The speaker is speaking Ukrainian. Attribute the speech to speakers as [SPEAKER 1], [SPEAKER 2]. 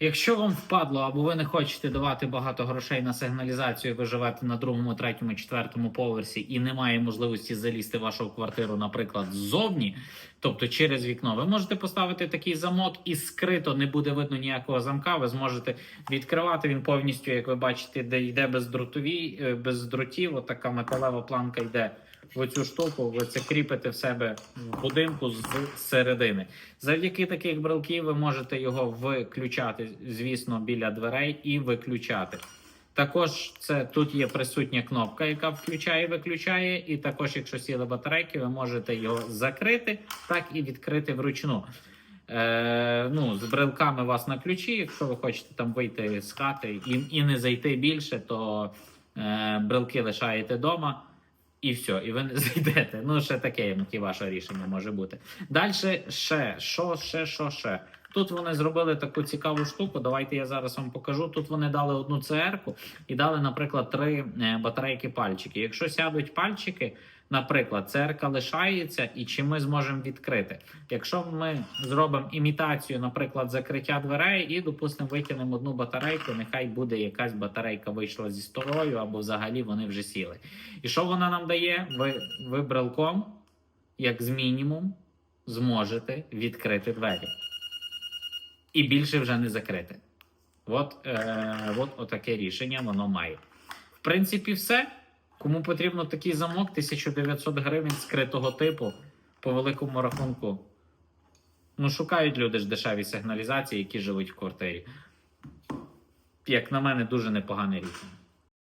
[SPEAKER 1] Якщо вам впадло або ви не хочете давати багато грошей на сигналізацію, ви живете на другому, третьому, четвертому поверсі і немає можливості залізти в вашу квартиру, наприклад, ззовні, тобто через вікно, ви можете поставити такий замок і скрито не буде видно ніякого замка. Ви зможете відкривати він повністю, як ви бачите, де йде бездротові, е, без дротів. Отака металева планка йде в оцю штуку. Ви це кріпите в себе в будинку з середини. Завдяки таких брелків ви можете його виключати, звісно, біля дверей і виключати. Також це тут є присутня кнопка, яка включає і виключає. І також, якщо сіли батарейки, ви можете його закрити, так і відкрити вручну. Е, ну, з брелками вас на ключі. Якщо ви хочете там вийти з хати і, і не зайти більше, то е, брелки лишаєте вдома. І все, і ви не зайдете. Ну, ще таке яке ваше рішення може бути. Далі ще, що, ще, що, ще. Тут вони зробили таку цікаву штуку. Давайте я зараз вам покажу. Тут вони дали одну ЦР-ку і дали, наприклад, три е, батарейки пальчики. Якщо сядуть пальчики, наприклад, ЦР лишається, і чи ми зможемо відкрити. Якщо ми зробимо імітацію, наприклад, закриття дверей, і, допустимо, витягнемо одну батарейку, нехай буде якась батарейка вийшла зі старою, або взагалі вони вже сіли. І що вона нам дає? Ви, ви брелком, як з мінімум, зможете відкрити двері. І більше вже не закрити. От, е, от отаке рішення воно має. В принципі, все. Кому потрібно такий замок, 1900 гривень скритого типу по великому рахунку. Ну, шукають люди ж дешеві сигналізації, які живуть в квартирі. Як на мене, дуже непогане рішення.